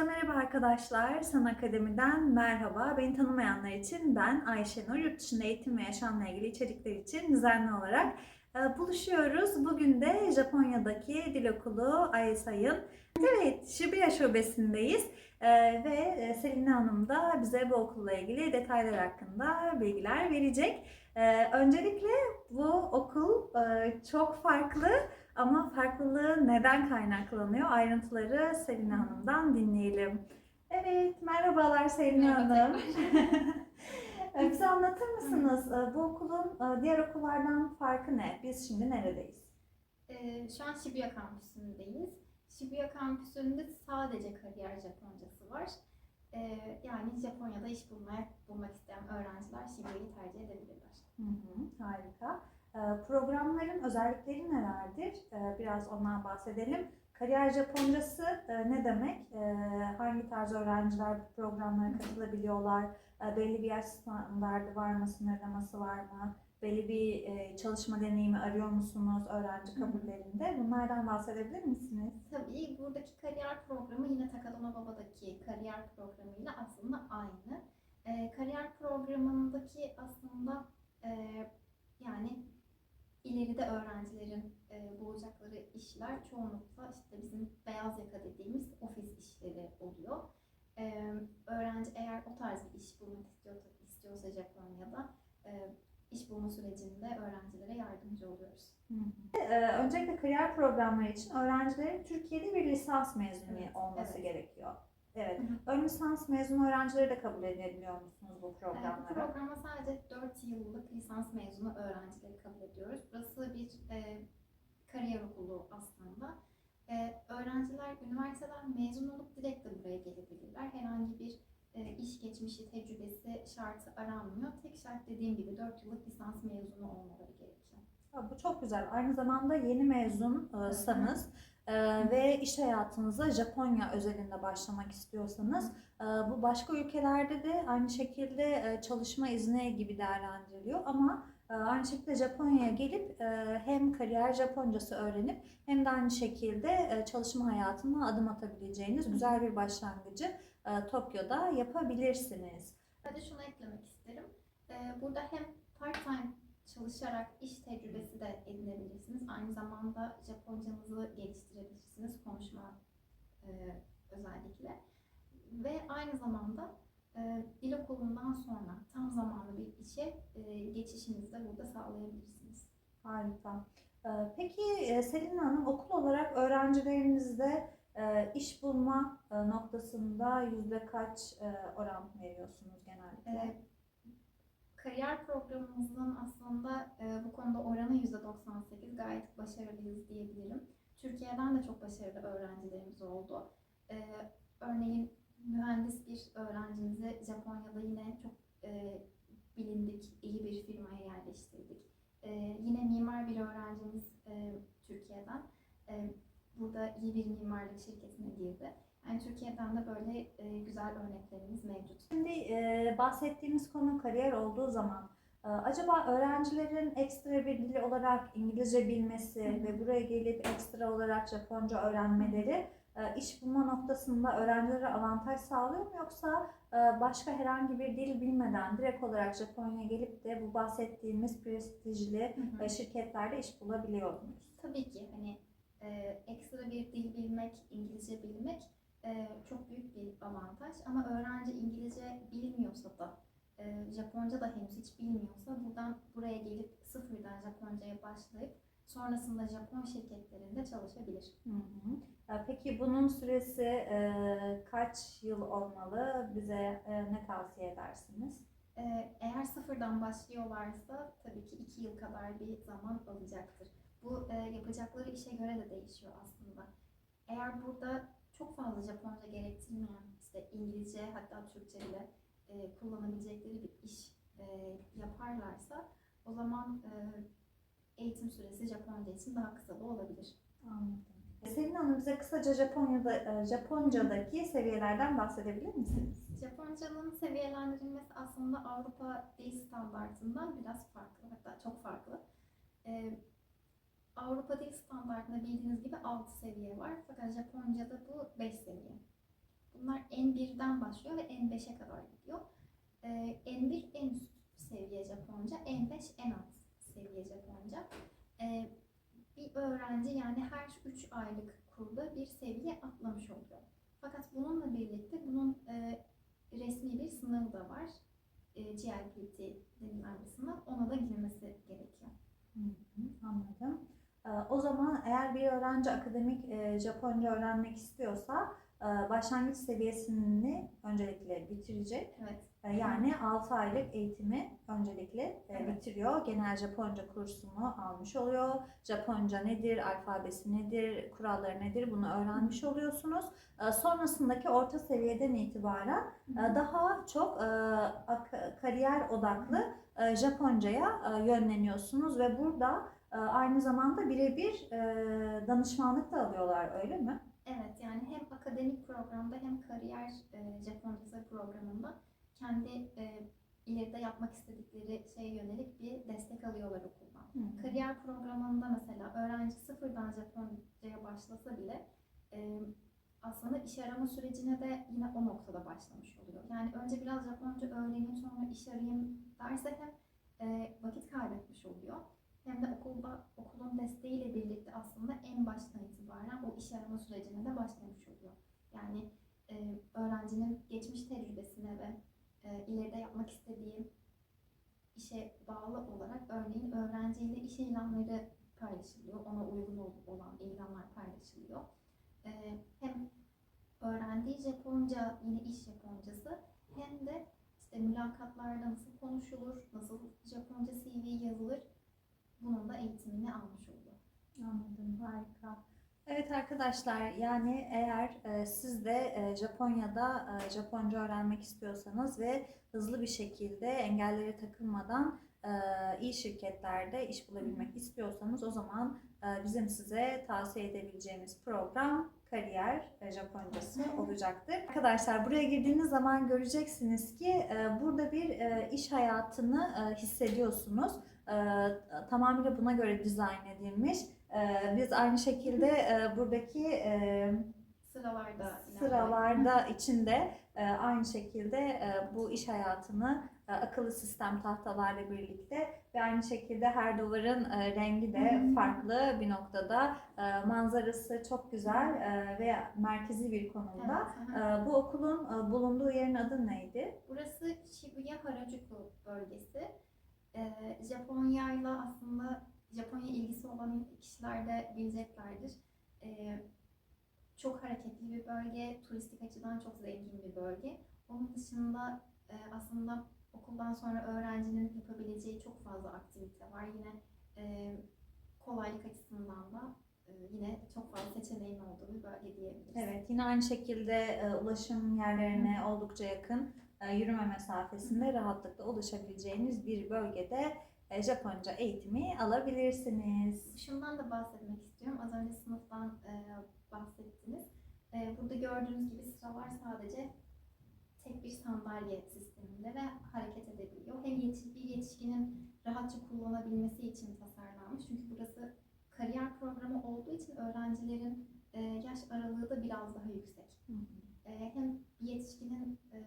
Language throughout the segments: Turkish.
Herkese merhaba arkadaşlar. San Akademi'den merhaba. Beni tanımayanlar için ben Ayşenur. Yurt dışında eğitim ve yaşamla ilgili içerikler için düzenli olarak e, buluşuyoruz. Bugün de Japonya'daki dil okulu ISA'yın evet Shibuya şubesindeyiz. E, ve e, Selin Hanım da bize bu okulla ilgili detaylar hakkında bilgiler verecek. E, öncelikle bu okul e, çok farklı ama farklılığı neden kaynaklanıyor? Ayrıntıları Selin Hanım'dan dinleyelim. Evet, merhabalar Selin Merhaba Hanım. Ee, Bize anlatır mısınız e, bu okulun e, diğer okullardan farkı ne? Biz şimdi neredeyiz? Ee, şu an Shibuya kampüsündeyiz. Shibuya kampüsünde sadece kariyer Japoncası var. Ee, yani Japonya'da iş bulmaya bulmak isteyen öğrenciler Shibuya'yı tercih edebilirler. Hı hı, harika. Ee, Programların özellikleri nelerdir? Ee, Biraz ondan bahsedelim. Kariyer Japoncası e, ne demek? Ee, Hangi tarz öğrenciler bu programlara katılabiliyorlar? Ee, Belli bir yaş standardı var mı? Sınırlaması var mı? Belli bir e, çalışma deneyimi arıyor musunuz öğrenci kabullerinde? Bunlardan bahsedebilir misiniz? Tabii buradaki kariyer programı yine Takadama Baba'daki kariyer programıyla aslında aynı. Ee, kariyer programındaki aslında e, yani ileride öğrencilerin e, bulacakları işler çoğunlukla işte bizim beyaz yaka dediğimiz ofis işleri oluyor. Ee, öğrenci eğer o tarz bir iş bulmak istiyorsa, istiyorsa Japonya'da e, iş bulma sürecinde öğrencilere yardımcı oluyoruz. Ee, Öncelikle kariyer programları için öğrencilerin Türkiye'de bir lisans mezunu Evet, olması evet. gerekiyor. Evet. Ön lisans mezunu öğrencileri de kabul edebiliyor musunuz bu Bu programlara? programa sadece 4 yıllık lisans mezunu öğrencileri kabul ediyoruz. Burası bir e, kariyer okulu aslında. E, öğrenciler üniversiteden mezun olup direkt de buraya gelebilirler. Herhangi bir e, iş geçmişi, tecrübesi şartı aranmıyor. Tek şart dediğim gibi 4 yıllık lisans mezunu olmaları gerekiyor. Bu çok güzel. Aynı zamanda yeni mezunsanız e, ve iş hayatınıza Japonya özelinde başlamak istiyorsanız e, bu başka ülkelerde de aynı şekilde e, çalışma izni gibi değerlendiriliyor ama e, aynı şekilde Japonya'ya gelip e, hem kariyer Japoncası öğrenip hem de aynı şekilde e, çalışma hayatına adım atabileceğiniz güzel bir başlangıcı e, Tokyo'da yapabilirsiniz. Sadece şunu eklemek isterim. Ee, Burada hem part-time çalışarak iş tecrübesi de edinebilirsiniz. Aynı zamanda Japoncanızı geliştirebilirsiniz. Konuşma e, özellikle. Ve aynı zamanda e, dil okulundan sonra tam zamanlı bir işe e, geçişinizi de burada sağlayabilirsiniz. Harika. Ee, Peki e, Selin Hanım okul olarak öğrencilerinizde e, iş bulma e, noktasında yüzde kaç e, oran veriyorsunuz genellikle? Kariyer programımızın aslında e, bu konuda oranı %98 gayet başarılıyız diyebilirim. Türkiye'den de çok başarılı öğrencilerimiz oldu. E, örneğin mühendis bir öğrencimizi Japonya'da yine çok e, bilindik, iyi bir firmaya yerleştirdik. E, yine mimar bir öğrencimiz e, Türkiye'den e, burada iyi bir mimarlık şirketine girdi. Yani Türkiye'den de böyle e, güzel örneklerimiz mevcut. Şimdi e, bahsettiğimiz konu kariyer olduğu zaman e, acaba öğrencilerin ekstra bir dil olarak İngilizce bilmesi Hı ve buraya gelip ekstra olarak Japonca öğrenmeleri e, iş bulma noktasında öğrencilere avantaj sağlıyor mu yoksa e, başka herhangi bir dil bilmeden direkt olarak Japonya'ya gelip de bu bahsettiğimiz prestijli hı. e, şirketlerde iş bulabiliyor muyuz? Tabii ki hani e, ekstra bir dil bilmek, İngilizce bilmek e, çok büyük bir avantaj. Ama öğrenci İngilizce bilmiyorsa da, e, Japonca da henüz hiç bilmiyorsa buradan buraya gelip sıfırdan Japonca'ya başlayıp sonrasında Japon şirketlerinde çalışabilir. Hı hı. E, Peki bunun süresi e, kaç yıl olmalı? Bize e, ne tavsiye edersiniz? E, eğer sıfırdan başlıyorlarsa tabii ki iki yıl kadar bir zaman alacaktır. Bu e, yapacakları işe göre de değişiyor aslında. Eğer burada çok fazla Japonca gerektirmeyen, işte İngilizce hatta Türkçe bile e, kullanabilecekleri bir iş e, yaparlarsa o zaman e, eğitim süresi Japonca için daha kısa da olabilir. Anladım. Selin Hanım bize kısaca Japonya'da, e, Japonca'daki seviyelerden bahsedebilir misiniz? Japonca'nın seviyelendirilmesi aslında Avrupa dil standartından biraz farklı, hatta çok farklı. Ee, Avrupa dil standartında bildiğiniz gibi 6 seviye var fakat Japonca'da bu 5 seviye. Bunlar N1'den başlıyor ve N5'e kadar gidiyor. Ee, N1 en üst seviye Japonca, N5 en alt seviye Japonca. Ee, bir öğrenci yani her 3 aylık kurda bir seviye atlamış oluyor. Fakat bununla birlikte bunun e, resmi bir sınavı da var. E, GLPT denilen bir sınav. Ona da girmesi gerekiyor. Hı hı, Anladım. Ee, O zaman eğer bir öğrenci akademik e, Japonca öğrenmek istiyorsa e, başlangıç seviyesini öncelikle bitirecek. Evet. E, Yani 6 aylık eğitimi öncelikle e, Evet. bitiriyor. Genel Japonca kursunu almış oluyor. Japonca nedir, alfabesi nedir, kuralları nedir bunu öğrenmiş oluyorsunuz. E, Sonrasındaki orta seviyeden itibaren e, daha çok e, kariyer odaklı e, Japonca'ya e, yönleniyorsunuz ve burada aynı zamanda birebir e, danışmanlık da alıyorlar öyle mi? Evet yani hem akademik programda hem kariyer e, Japoncası programında kendi e, ileride yapmak istedikleri şeye yönelik bir destek alıyorlar okuldan. Kariyer programında mesela öğrenci sıfırdan Japonca'ya başlasa bile e, aslında iş arama sürecine de yine o noktada başlamış oluyor. Yani önce biraz Japonca öğreneyim sonra iş arayayım derse hem e, vakit kaybetmiş oluyor. Hem de okulda okulun desteğiyle birlikte aslında en baştan itibaren o iş arama sürecine de başlamış oluyor. Yani e, öğrencinin geçmiş tecrübesine ve e, ileride yapmak istediği işe bağlı olarak örneğin öğrenciyle iş ilanları paylaşılıyor. Ona uygun ol- olan ilanlar paylaşılıyor. E, hem öğrendiği Japonca yine iş Japoncası hem de işte mülakatlarda nasıl konuşulur, nasıl Japonca CV yazılır bunun da eğitimini almış oluyor. Anladım, harika. Evet arkadaşlar, yani eğer e, siz de e, Japonya'da e, Japonca öğrenmek istiyorsanız ve hızlı bir şekilde engellere takılmadan e, iyi şirketlerde iş bulabilmek istiyorsanız o zaman bizim size tavsiye edebileceğimiz program Kariyer e, Japoncası olacaktır. Arkadaşlar buraya girdiğiniz zaman göreceksiniz ki e, burada bir e, iş hayatını hissediyorsunuz. Tamamıyla buna göre dizayn edilmiş. Ee, biz aynı şekilde buradaki Sıralarda sıralarda içinde aynı şekilde e, bu iş hayatını e, akıllı sistem tahtalarla birlikte ve aynı şekilde her duvarın e, rengi de farklı bir noktada manzarası çok güzel ve merkezi bir konumda. Evet, bu okulun bulunduğu yerin adı neydi? Burası Shibuya Harajuku bölgesi. Ee, Japonya'yla aslında Japonya ilgisi olan kişiler de bileceklerdir. Çok hareketli bir bölge, turistik açıdan çok zengin bir bölge. Onun dışında e, aslında okuldan sonra öğrencinin yapabileceği çok fazla aktivite var. Yine e, kolaylık açısından da e, yine çok fazla seçeneğin olduğu bir bölge diyebiliriz. Evet, yine aynı şekilde e, ulaşım yerlerine oldukça yakın, e, yürüme mesafesinde rahatlıkla ulaşabileceğiniz bir bölgede e, Japonca eğitimi alabilirsiniz. Şundan da bahsetmek istiyorum. Az önce sınıftan e, bahsettiniz. E, burada gördüğünüz gibi sıralar sadece tek bir sandalye sisteminde ve hareket edebiliyor. Hem yetiş- bir yetişkinin rahatça kullanabilmesi için tasarlanmış. Çünkü burası kariyer programı olduğu için öğrencilerin e, yaş aralığı da biraz daha yüksek. E, hem yetişkinin e,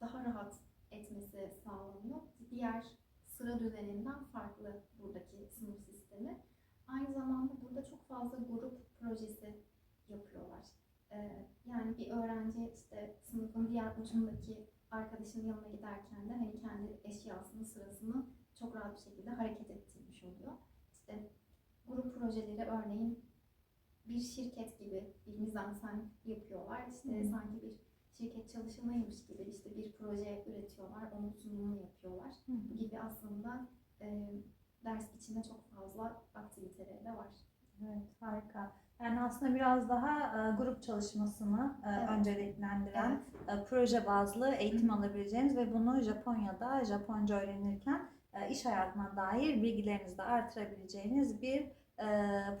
daha rahat etmesi sağlanıyor. Diğer sıra düzeninden farklı buradaki sınıf sistemi. Aynı zamanda burada çok fazla grup projesi yapıyorlar. E, yani bir öğrenci işte sınıfın diğer ucundaki arkadaşının yanına giderken de hani kendi eşyasını, sırasını çok rahat bir şekilde hareket ettirmiş oluyor. İşte grup projeleri örneğin bir şirket gibi bir mizansen yapıyorlar. İşte Hı. sanki bir şirket çalışanıymış gibi işte bir proje üretiyorlar, onun sunumunu yapıyorlar. Bu gibi aslında e, ders içinde çok fazla aktiviteleri de var. Evet, harika. Yani aslında biraz daha e, grup çalışmasını e, Evet. önceliklendiren e, proje bazlı eğitim alabileceğiniz ve bunu Japonya'da Japonca öğrenirken e, iş hayatına dair bilgilerinizi de artırabileceğiniz bir e,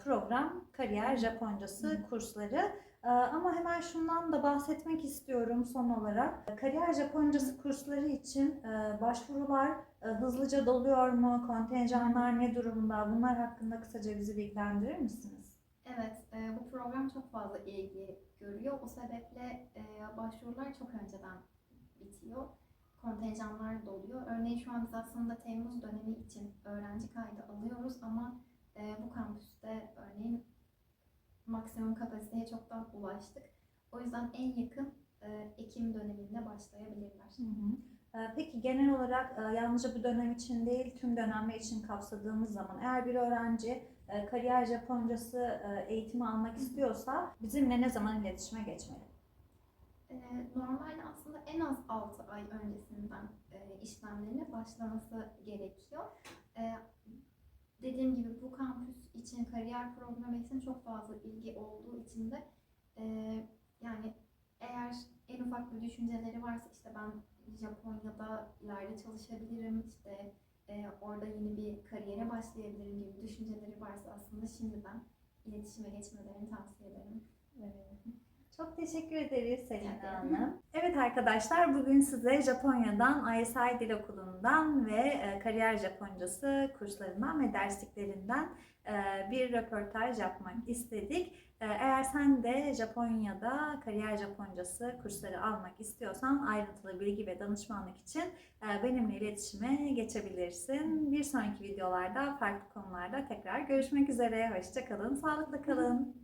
program kariyer Japoncası Hı. kursları. E, Ama hemen şundan da bahsetmek istiyorum son olarak. Kariyer Japoncası kursları için e, başvurular e, hızlıca doluyor mu? Kontenjanlar ne durumda? Bunlar hakkında kısaca bizi bilgilendirir misiniz? Evet, e, bu program çok fazla ilgi görüyor. O sebeple e, başvurular çok önceden bitiyor. Kontenjanlar doluyor. Örneğin şu an biz aslında Temmuz dönemi için öğrenci kaydı alıyoruz ama e, bu kampüste örneğin maksimum kapasiteye çoktan ulaştık. O yüzden en yakın e, Ekim döneminde başlayabilirler. Hı hı. Ee, Peki genel olarak e, yalnızca bu dönem için değil tüm dönemler için kapsadığımız zaman eğer bir öğrenci e, kariyer Japoncası e, eğitimi almak istiyorsa bizimle ne zaman iletişime geçmeli? E, Normalde aslında en az 6 ay öncesinden işlemlerine başlaması gerekiyor. E, Dediğim gibi bu kampüs için, kariyer programı için çok fazla ilgi olduğu için de yani bir düşünceleri varsa işte ben Japonya'da ileride çalışabilirim, işte e, orada yeni bir kariyere başlayabilirim gibi düşünceleri varsa aslında şimdiden iletişime geçmelerini tavsiye ederim. Çok teşekkür ederiz ederim. Hanım. Evet arkadaşlar bugün size Japonya'dan ISI Dil Okulu'ndan ve e, Kariyer Japoncası kurslarından ve dersliklerinden e, bir röportaj yapmak istedik. E, Eğer sen de Japonya'da Kariyer Japoncası kursları almak istiyorsan ayrıntılı bilgi ve danışmanlık için benimle iletişime geçebilirsin. Bir sonraki videolarda farklı konularda tekrar görüşmek üzere. Hoşçakalın, sağlıkla kalın.